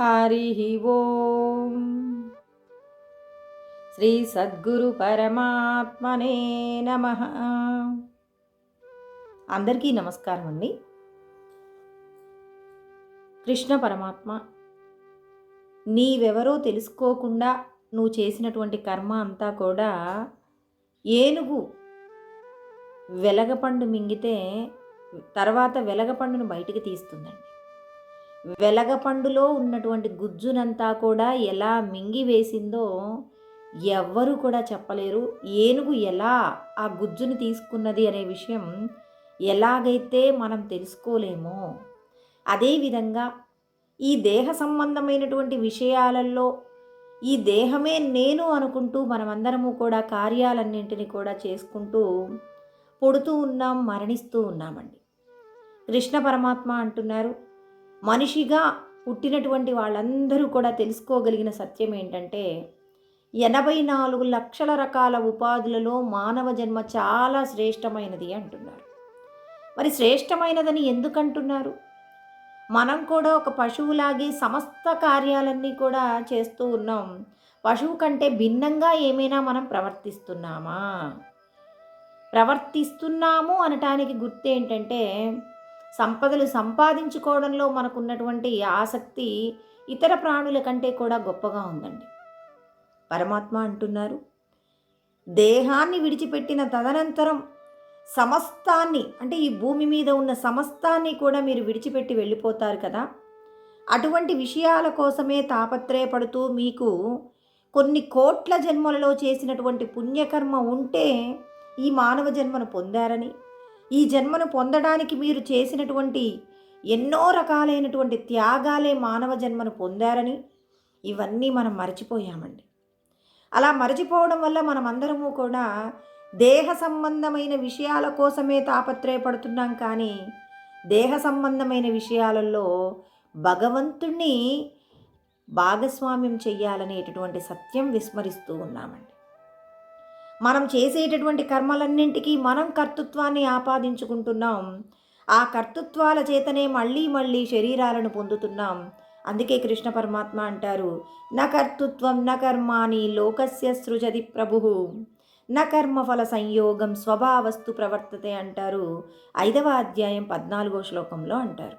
హరి ఓం. శ్రీ సద్గురు పరమాత్మనే నమ. అందరికీ నమస్కారం అండి. కృష్ణ పరమాత్మ నీవెవరో తెలుసుకోకుండా నువ్వు చేసినటువంటి కర్మ అంతా కూడా ఏనుగు వెలగపండు మింగితే తర్వాత వెలగపండును బయటికి తీస్తుందండి. వెలగపండులో ఉన్నటువంటి గుజ్జునంతా కూడా ఎలా మింగివేసిందో ఎవ్వరూ కూడా చెప్పలేరు. ఏనుగు ఎలా ఆ గుజ్జుని తీసుకున్నది అనే విషయం ఎలాగైతే మనం తెలుసుకోలేమో అదేవిధంగా ఈ దేహ సంబంధమైనటువంటి విషయాలలో ఈ దేహమే నేను అనుకుంటూ మనమందరము కూడా కార్యాలన్నింటినీ కూడా చేసుకుంటూ పుడుతూ ఉన్నాం మరణిస్తూ ఉన్నామండి. కృష్ణ పరమాత్మ అంటున్నారు మనిషిగా పుట్టినటువంటి వాళ్ళందరూ కూడా తెలుసుకోగలిగిన సత్యం ఏంటంటే ఎనభై నాలుగు లక్షల రకాల ఉపాధులలో మానవ జన్మ చాలా శ్రేష్టమైనది అంటున్నారు. మరి శ్రేష్టమైనదని ఎందుకంటున్నారు? మనం కూడా ఒక పశువులాగే సమస్త కార్యాలన్నీ కూడా చేస్తూ ఉన్నాం. పశువు కంటే భిన్నంగా ఏమైనా మనం ప్రవర్తిస్తున్నామా? ప్రవర్తిస్తున్నాము అనటానికి గుర్తు ఏంటంటే సంపదలు సంపాదించుకోవడంలో మనకున్నటువంటి ఆసక్తి ఇతర ప్రాణుల కంటే కూడా గొప్పగా ఉందండి. పరమాత్మ అంటున్నారు దేహాన్ని విడిచిపెట్టిన తదనంతరం సమస్తాన్ని అంటే ఈ భూమి మీద ఉన్న సమస్తాన్ని కూడా మీరు విడిచిపెట్టి వెళ్ళిపోతారు కదా. అటువంటి విషయాల కోసమే తాపత్రయపడుతూ మీకు కొన్ని కోట్ల జన్మలలో చేసినటువంటి పుణ్యకర్మ ఉంటే ఈ మానవ జన్మను పొందారని ఈ జన్మను పొందడానికి మీరు చేసినటువంటి ఎన్నో రకాలైనటువంటి త్యాగాలే మానవ జన్మను పొందారని ఇవన్నీ మనం మర్చిపోయామండి. అలా మరచిపోవడం వల్ల మనమందరము కూడా దేహ సంబంధమైన విషయాల కోసమే తాపత్రయపడుతున్నాం కానీ దేహ సంబంధమైన విషయాలలో భగవంతుణ్ణి భాగస్వామ్యం చెయ్యాలనేటటువంటి సత్యం విస్మరిస్తూ ఉన్నామండి. మనం చేసేటటువంటి కర్మలన్నింటికీ మనం కర్తృత్వాన్ని ఆపాదించుకుంటున్నాం. ఆ కర్తృత్వాల చేతనే మళ్ళీ మళ్ళీ శరీరాలను పొందుతున్నాం. అందుకే కృష్ణ పరమాత్మ అంటారు న కర్తృత్వం న కర్మాని లోకస్య సృజతి ప్రభు. న కర్మఫల సంయోగం స్వభావస్తు ప్రవర్తతే అంటారు. ఐదవ అధ్యాయం పద్నాలుగో శ్లోకంలో అంటారు.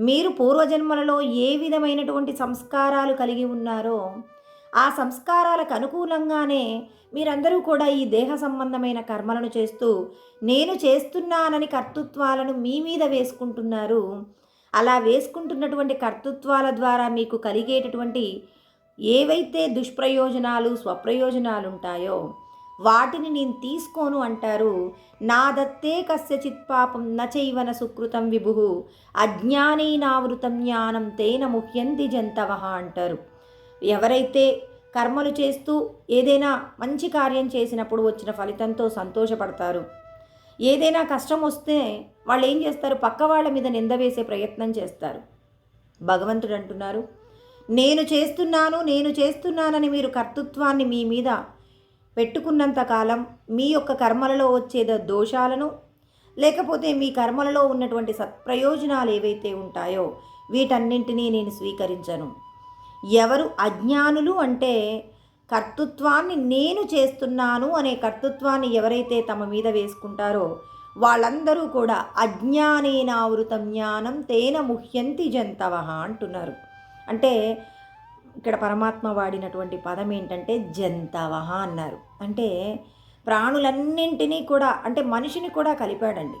మీరు పూర్వజన్మలలో ఏ విధమైనటువంటి సంస్కారాలు కలిగి ఉన్నారో ఆ సంస్కారాలకు అనుకూలంగానే మీరందరూ కూడా ఈ దేహ సంబంధమైన కర్మలను చేస్తూ నేను చేస్తున్నానని కర్తృత్వాలను మీ మీద వేసుకుంటున్నారు. అలా వేసుకుంటున్నటువంటి కర్తృత్వాల ద్వారా మీకు కలిగేటటువంటి ఏవైతే దుష్ప్రయోజనాలు స్వప్రయోజనాలు ఉంటాయో వాటిని నేను తీసుకోను అంటారు. నా దత్తే కస్యచిత్ పాపం నచైవన సుకృతం విభు అజ్ఞానైనావృతం జ్ఞానం తేన ముహ్యంతి జంతవ అంటారు. ఎవరైతే కర్మలు చేస్తూ ఏదైనా మంచి కార్యం చేసినప్పుడు వచ్చిన ఫలితంతో సంతోషపడతారు. ఏదైనా కష్టం వస్తే వాళ్ళు ఏం చేస్తారు? పక్క వాళ్ళ మీద నింద వేసే ప్రయత్నం చేస్తారు. భగవంతుడు అంటున్నారు నేను చేస్తున్నాను నేను చేస్తున్నానని మీరు కర్తృత్వాన్ని మీ మీద పెట్టుకున్నంత కాలం మీ యొక్క కర్మలలో వచ్చే దోషాలను లేకపోతే మీ కర్మలలో ఉన్నటువంటి సత్ప్రయోజనాలు ఏవైతే ఉంటాయో వీటన్నింటినీ నేను స్వీకరించను. ఎవరు అజ్ఞానులు అంటే కర్తృత్వాన్ని నేను చేస్తున్నాను అనే కర్తృత్వాన్ని ఎవరైతే తమ మీద వేసుకుంటారో వాళ్ళందరూ కూడా అజ్ఞానేనావృత జ్ఞానం తేన ముహ్యంతి జంతవ అంటున్నారు. అంటే ఇక్కడ పరమాత్మ వాడినటువంటి పదం ఏంటంటే జంతవ అన్నారు. అంటే ప్రాణులన్నింటినీ కూడా అంటే మనిషిని కూడా కలిపాడండి.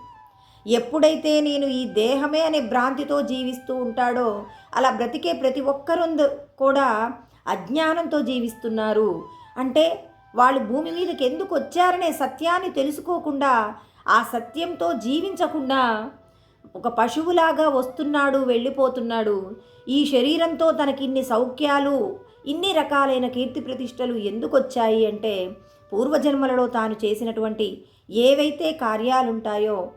ఎప్పుడైతే నేను ఈ దేహమే అనే భ్రాంతితో జీవిస్తూ ఉంటాడో అలా బ్రతికే ప్రతి ఒక్కరుందు కూడా అజ్ఞానంతో జీవిస్తున్నారు. అంటే వాళ్ళు భూమి మీదకి ఎందుకు వచ్చారనే సత్యాన్ని తెలుసుకోకుండా ఆ సత్యంతో జీవించకుండా ఒక పశువులాగా వస్తున్నాడు వెళ్ళిపోతున్నాడు. ఈ శరీరంతో తనకి ఇన్ని సౌఖ్యాలు ఇన్ని రకాలైన కీర్తి ప్రతిష్టలు ఎందుకు వచ్చాయి అంటే పూర్వజన్మలలో తాను చేసినటువంటి ఏవైతే కార్యాలుంటాయో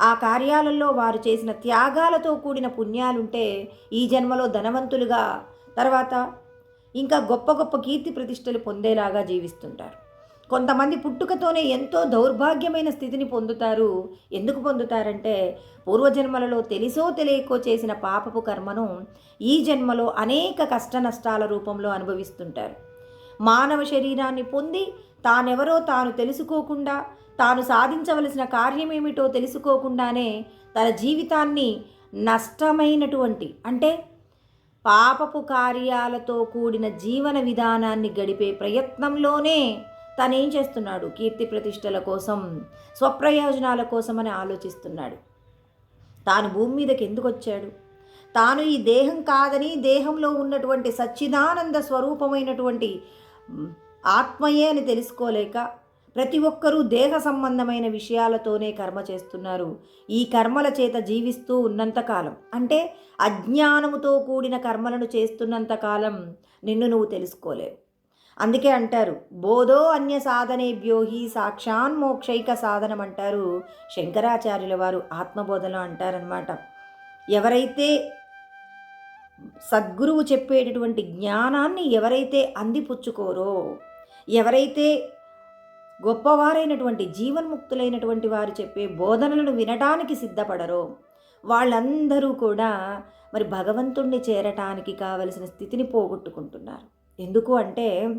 ఆ కార్యాలలో వారు చేసిన త్యాగాలతో కూడిన పుణ్యాలుంటే ఈ జన్మలో ధనవంతులుగా తర్వాత ఇంకా గొప్ప గొప్ప కీర్తి ప్రతిష్టలు పొందేలాగా జీవిస్తుంటారు. కొంతమంది పుట్టుకతోనే ఎంతో దౌర్భాగ్యమైన స్థితిని పొందుతారు. ఎందుకు పొందుతారంటే పూర్వజన్మలలో తెలిసో తెలియకో చేసిన పాపపు కర్మను ఈ జన్మలో అనేక కష్ట నష్టాల రూపంలో అనుభవిస్తుంటారు. మానవ శరీరాన్ని పొంది తానెవరో తాను తెలుసుకోకుండా తాను సాధించవలసిన కార్యమేమిటో తెలుసుకోకుండానే తన జీవితాన్ని నష్టమైనటువంటి అంటే పాపపు కార్యాలతో కూడిన జీవన విధానాన్ని గడిపే ప్రయత్నంలోనే తనేం చేస్తున్నాడు? కీర్తి ప్రతిష్టల కోసం స్వప్రయోజనాల కోసమని ఆలోచిస్తున్నాడు. తాను భూమి మీదకి ఎందుకు వచ్చాడు తాను ఈ దేహం కాదని దేహంలో ఉన్నటువంటి సచ్చిదానంద స్వరూపమైనటువంటి ఆత్మయే అని తెలుసుకోలేక ప్రతి ఒక్కరూ దేహ సంబంధమైన విషయాలతోనే కర్మ చేస్తున్నారు. ఈ కర్మల చేత జీవిస్తూ ఉన్నంతకాలం అంటే అజ్ఞానముతో కూడిన కర్మలను చేస్తున్నంతకాలం నిన్ను నువ్వు తెలుసుకోలేవు. అందుకే అంటారు బోధో అన్య సాధనేభ్యోహి సాక్షాన్ మోక్షైక సాధనం అంటారు శంకరాచార్యుల వారు ఆత్మబోధలో అంటారనమాట ఎవరైతే సద్గురువు చెప్పేటటువంటి జ్ఞానాన్ని ఎవరైతే అందిపుచ్చుకోరో ఎవరైతే గొప్పవారైనటువంటి జీవన్ముక్తులైనటువంటి వారు చెప్పే బోధనలను వినటానికి సిద్ధపడరో. వాళ్ళందరూ కూడా మరి భగవంతుణ్ణి చేరటానికి కావలసిన స్థితిని పోగొట్టుకుంటున్నారు. ఎందుకు అంటే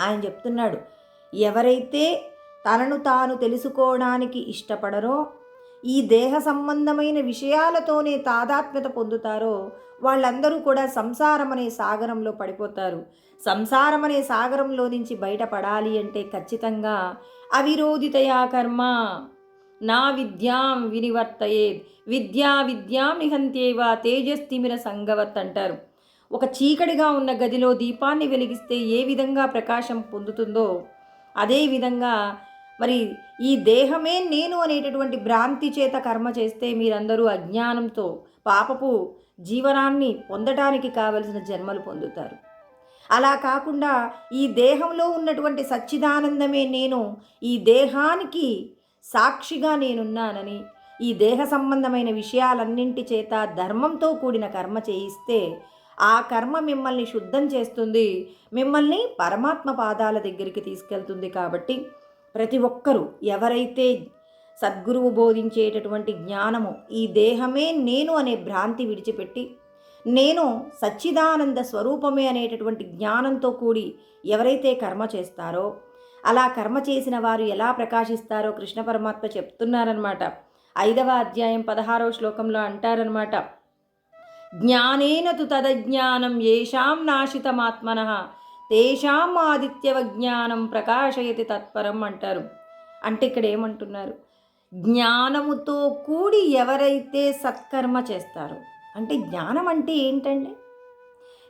ఆయన చెప్తున్నాడు ఎవరైతే తనను తాను తెలుసుకోవడానికి ఇష్టపడరో ఈ దేహ సంబంధమైన విషయాలతోనే తాదాత్మ్యత పొందుతారో వాళ్ళందరూ కూడా సంసారం అనే సాగరంలో పడిపోతారు. సంసారం అనే సాగరంలో నుంచి బయటపడాలి అంటే ఖచ్చితంగా అవిరోధితయా కర్మ? నా విద్యాం వినివర్తయేద్. విద్యా విద్యాం నిహంత్యేవ తేజస్తిమిర సంగవత్ అంటారు. ఒక చీకటిగా ఉన్న గదిలో దీపాన్ని వెలిగిస్తే ఏ విధంగా ప్రకాశం పొందుతుందో అదే విధంగా మరి ఈ దేహమే నేను అనేటటువంటి భ్రాంతి చేత కర్మ చేస్తే మీరందరూ అజ్ఞానంతో పాపపు జీవనాన్ని పొందటానికి కావలసిన జన్మలు పొందుతారు. అలా కాకుండా ఈ దేహంలో ఉన్నటువంటి సచ్చిదానందమే నేను ఈ దేహానికి సాక్షిగా నేనున్నానని ఈ దేహ సంబంధమైన విషయాలన్నింటి చేత ధర్మంతో కూడిన కర్మ చేయిస్తే ఆ కర్మ మిమ్మల్ని శుద్ధం చేస్తుంది మిమ్మల్ని పరమాత్మ పాదాల దగ్గరికి తీసుకెళ్తుంది కాబట్టి ప్రతి ఒక్కరూ ఎవరైతే సద్గురువు బోధించేటటువంటి జ్ఞానము ఈ దేహమే నేను అనే భ్రాంతి విడిచిపెట్టి నేను సచ్చిదానంద స్వరూపమే అనేటటువంటి జ్ఞానంతో కూడి ఎవరైతే కర్మ చేస్తారో అలా కర్మ చేసిన వారు ఎలా ప్రకాశిస్తారో కృష్ణ పరమాత్మ చెప్తున్నారనమాట ఐదవ అధ్యాయం పదహారవ శ్లోకంలో అంటారనమాట జ్ఞానేన తు తదజ్ఞానం ఏషాం నాశితమాత్మన తేషాం ఆదిత్యవజ్ఞానం ప్రకాశయతి తత్పరం అంటారు. అంటే ఇక్కడ ఏమంటున్నారు? జ్ఞానముతో కూడి ఎవరైతే సత్కర్మ చేస్తారో అంటే జ్ఞానం అంటే ఏంటండి?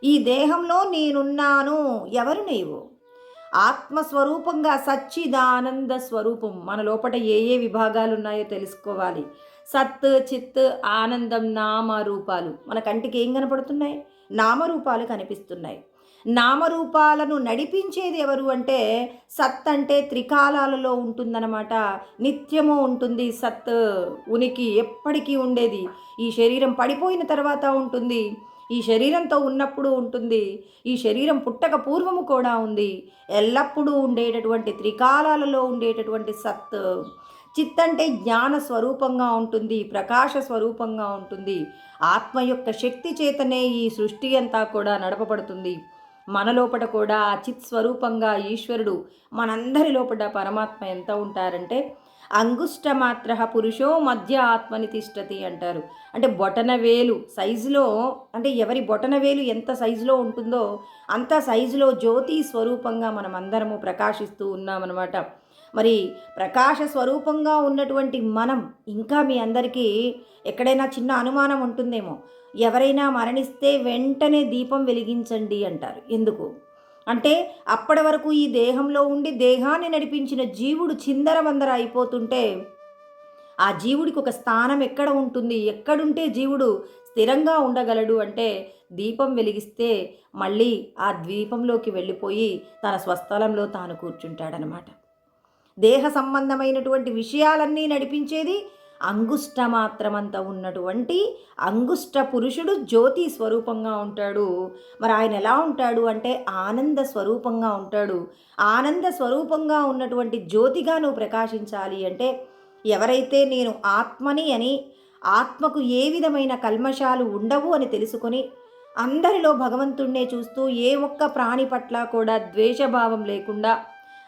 ఈ దేహంలో నేనున్నాను ఎవరు నీవు? ఆత్మస్వరూపంగా సచ్చిదానంద స్వరూపం. మన లోపల ఏ ఏ విభాగాలు ఉన్నాయో తెలుసుకోవాలి. సత్ చిత్ ఆనందం నామ రూపాలు మన కంటికి ఏం కనపడుతున్నాయి? నామరూపాలు కనిపిస్తున్నాయి. నామరూపాలను నడిపించేది ఎవరు అంటే సత్ అంటే త్రికాలాలలో ఉంటుందన్నమాట. నిత్యము ఉంటుంది సత్ ఉనికి ఎప్పటికీ ఉండేది. ఈ శరీరం పడిపోయిన తర్వాత ఉంటుంది. ఈ శరీరంతో ఉన్నప్పుడు ఉంటుంది. ఈ శరీరం పుట్టక పూర్వము కూడా ఉంది. ఎల్లప్పుడూ ఉండేటటువంటి త్రికాలాలలో ఉండేటటువంటి సత్. చిత్ అంటే జ్ఞాన స్వరూపంగా ఉంటుంది ప్రకాశ స్వరూపంగా ఉంటుంది. ఆత్మ యొక్క శక్తి చేతనే ఈ సృష్టి అంతా కూడా నడపబడుతుంది. మన లోపల కూడా అచిత్ చిత్ స్వరూపంగా ఈశ్వరుడు మనందరి లోపల పరమాత్మ ఎంత ఉంటారంటే అంగుష్ట మాత్ర పురుషో మధ్య ఆత్మని తిష్టతి అంటారు. అంటే బొటన వేలు సైజులో అంటే ఎవరి బొటన వేలు ఎంత సైజులో ఉంటుందో అంత సైజులో జ్యోతి స్వరూపంగా మనం అందరము ప్రకాశిస్తూ ఉన్నామన్నమాట. మరి ప్రకాశ స్వరూపంగా ఉన్నటువంటి మనం ఇంకా మీ అందరికీ ఎక్కడైనా చిన్న అనుమానం ఉంటుందేమో ఎవరైనా మరణిస్తే వెంటనే దీపం వెలిగించండి అంటారు. ఎందుకు? అంటే అప్పటి వరకు ఈ దేహంలో ఉండి దేహాన్ని నడిపించిన జీవుడు చిందరవందర అయిపోతుంటే ఆ జీవుడికి ఒక స్థానం ఎక్కడ ఉంటుంది? ఎక్కడుంటే జీవుడు స్థిరంగా ఉండగలడు అంటే దీపం వెలిగిస్తే మళ్ళీ ఆ ద్వీపంలోకి వెళ్ళిపోయి తన స్వస్థలంలో తాను కూర్చుంటాడనమాట. దేహ సంబంధమైనటువంటి విషయాలన్నీ నడిపించేది అంగుష్ట మాత్రమంత ఉన్నటువంటి అంగుష్ట పురుషుడు జ్యోతి స్వరూపంగా ఉంటాడు. మరి ఆయన ఎలా ఉంటాడు అంటే ఆనంద స్వరూపంగా ఉంటాడు. ఆనంద స్వరూపంగా ఉన్నటువంటి జ్యోతిగా నువ్వు ప్రకాశించాలి అంటే ఎవరైతే నేను ఆత్మని అని ఆత్మకు ఏ విధమైన కల్మషాలు ఉండవు అని తెలుసుకొని అందరిలో భగవంతుణ్ణే చూస్తూ ఏ ఒక్క ప్రాణి పట్ల కూడా ద్వేషభావం లేకుండా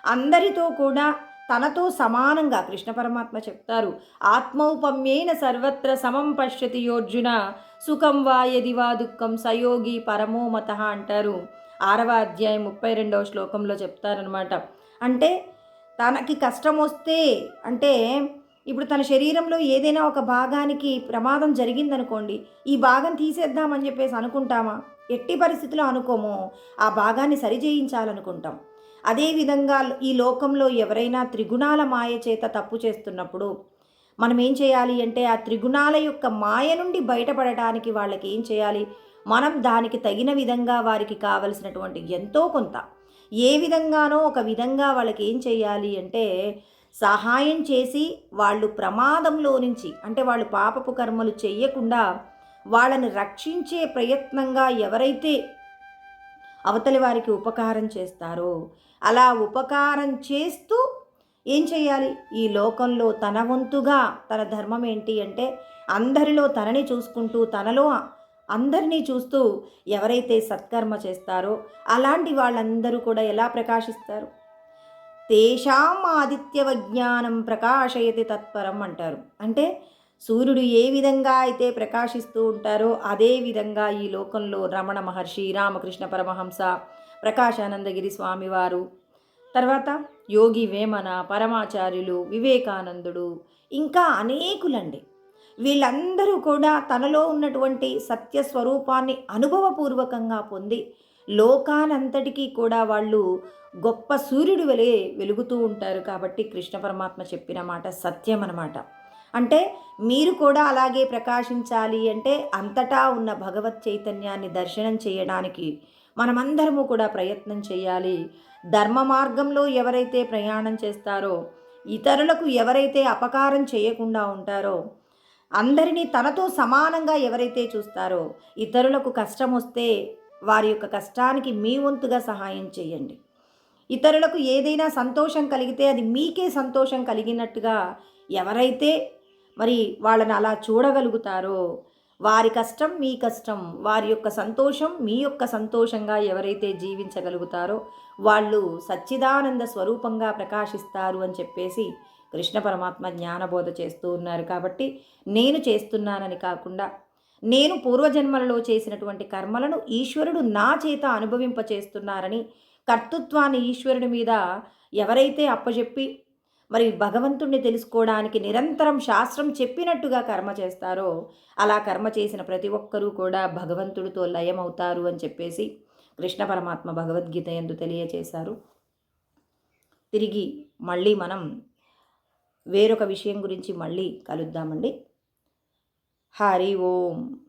అందరితో కూడా తనతో సమానంగా కృష్ణ పరమాత్మ చెప్తారు. ఆత్మౌపమ్యేన సర్వత్ర సమం పశ్యతి యోర్జున సుఖం వా యది వా దుఃఖం సయోగి పరమో మత అంటారు. ఆరవ అధ్యాయం ముప్పై రెండవ శ్లోకంలో చెప్తారనమాట అంటే తనకి కష్టం వస్తే అంటే ఇప్పుడు తన శరీరంలో ఏదైనా ఒక భాగానికి ప్రమాదం జరిగిందనుకోండి ఈ భాగం తీసేద్దామని చెప్పేసి అనుకుంటామా? ఎట్టి పరిస్థితిలో అనుకోము. ఆ భాగాన్ని సరిచేయించాలనుకుంటాం అదేవిధంగా ఈ లోకంలో ఎవరైనా త్రిగుణాల మాయ చేత తప్పు చేస్తున్నప్పుడు మనం ఏం చేయాలి అంటే ఆ త్రిగుణాల యొక్క మాయ నుండి బయటపడటానికి వాళ్ళకి ఏం చేయాలి? మనం దానికి తగిన విధంగా వారికి కావలసినటువంటి ఎంతో కొంత ఏ విధంగానో ఒక విధంగా వాళ్ళకి ఏం చేయాలి అంటే సహాయం చేసి వాళ్ళు ప్రమాదంలో నుంచి అంటే వాళ్ళు పాపపు కర్మలు చేయకుండా వాళ్ళని రక్షించే ప్రయత్నంగా ఎవరైతే అవతలి వారికి ఉపకారం చేస్తారో. అలా ఉపకారం చేస్తూ ఏం చేయాలి? ఈ లోకంలో తన వంతుగా తన ధర్మం ఏంటి అంటే అందరిలో తనని చూసుకుంటూ తనలో అందరినీ చూస్తూ ఎవరైతే సత్కర్మ చేస్తారో అలాంటి వాళ్ళందరూ కూడా ఎలా ప్రకాశిస్తారు? తేషాం ఆదిత్య విజ్ఞానం ప్రకాశయతి తత్పరం అంటారు. అంటే సూర్యుడు ఏ విధంగా అయితే ప్రకాశిస్తూ ఉంటారో అదే విధంగా ఈ లోకంలో రమణ మహర్షి రామకృష్ణ పరమహంస ప్రకాశానందగిరి స్వామివారు తర్వాత యోగి వేమన పరమాచార్యులు వివేకానందుడు ఇంకా అనేకులండి. వీళ్ళందరూ కూడా తనలో ఉన్నటువంటి సత్యస్వరూపాన్ని అనుభవపూర్వకంగా పొంది లోకానంతటికీ కూడా వాళ్ళు గొప్ప సూర్యుడు వలె వెలుగుతూ ఉంటారు కాబట్టి కృష్ణ పరమాత్మ చెప్పిన మాట సత్యం అన్నమాట అంటే మీరు కూడా అలాగే ప్రకాశించాలి అంటే అంతటా ఉన్న భగవత్ చైతన్యాన్ని దర్శనం చేయడానికి మనమందరము కూడా ప్రయత్నం చేయాలి. ధర్మ మార్గంలో ఎవరైతే ప్రయాణం చేస్తారో ఇతరులకు ఎవరైతే అపకారం చేయకుండా ఉంటారో అందరినీ తనతో సమానంగా ఎవరైతే చూస్తారో ఇతరులకు కష్టం వస్తే వారి యొక్క కష్టానికి మీ వంతుగా సహాయం చేయండి. ఇతరులకు ఏదైనా సంతోషం కలిగితే అది మీకే సంతోషం కలిగినట్టుగా ఎవరైతే మరి వాళ్ళని అలా చూడగలుగుతారో? వారి కష్టం మీ కష్టం వారి యొక్క సంతోషం మీ యొక్క సంతోషంగా ఎవరైతే జీవించగలుగుతారో వాళ్ళు సచ్చిదానంద స్వరూపంగా ప్రకాశిస్తారు అని చెప్పేసి కృష్ణ పరమాత్మ జ్ఞానబోధ చేస్తూ ఉన్నారు. కాబట్టి నేను చేస్తున్నానని కాకుండా నేను పూర్వజన్మలలో చేసినటువంటి కర్మలను ఈశ్వరుడు నా చేత అనుభవింపచేస్తున్నారని కర్తృత్వాన్ని ఈశ్వరుడి మీద ఎవరైతే అప్పచెప్పి మరి భగవంతుణ్ణి తెలుసుకోవడానికి నిరంతరం శాస్త్రం చెప్పినట్టుగా కర్మ చేస్తారో అలా కర్మ చేసిన ప్రతి ఒక్కరూ కూడా భగవంతుడితో లయమవుతారు అని చెప్పేసి కృష్ణ పరమాత్మ భగవద్గీత ఎందు తెలియచేశారు. తిరిగి మళ్ళీ మనం వేరొక విషయం గురించి మళ్ళీ కలుద్దామండి. హరి ఓం.